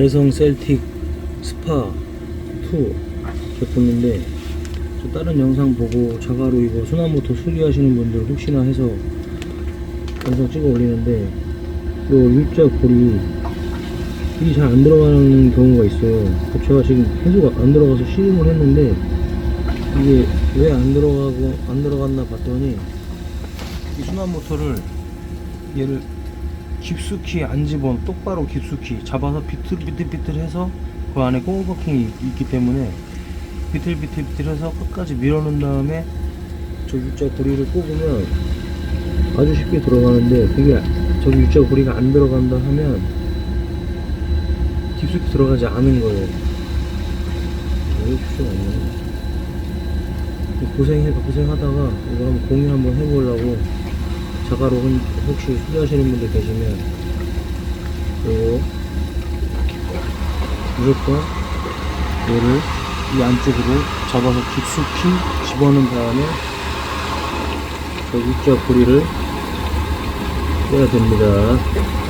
개성 셀틱 스파 2 제품인데 저 다른 영상 보고 자가로 이거 순환모터 수리하시는 분들 혹시나 해서 영상 찍어 올리는데 요 U자 고리 일이 잘 안 들어가는 경우가 있어요. 제가 지금 해수가 안 들어가서 시음을 했는데 이게 왜 안 들어가고 안 들어갔나 봤더니 이 순환 모터를 얘를 깊숙이 안 집어 똑바로 깊숙이 잡아서 비틀비틀비틀해서 그 안에 꼬버킹이 있기 때문에 비틀비틀비틀해서 끝까지 밀어놓은 다음에 저 U자 고리를 뽑으면 아주 쉽게 들어가는데 그게 저기 U자 고리가 안 들어간다 하면 깊숙이 들어가지 않은 거예요. 왜 쉽지가 않네. 고생해, 고생하다가 이거 한번 공유 한번 해보려고 자가로 혹- 혹시 수리하시는 분들 계시면 이거 무조건 얘를 이 안쪽으로 잡아서 깊숙이 집어넣은 다음에 저 위쪽 고리를 빼야 됩니다.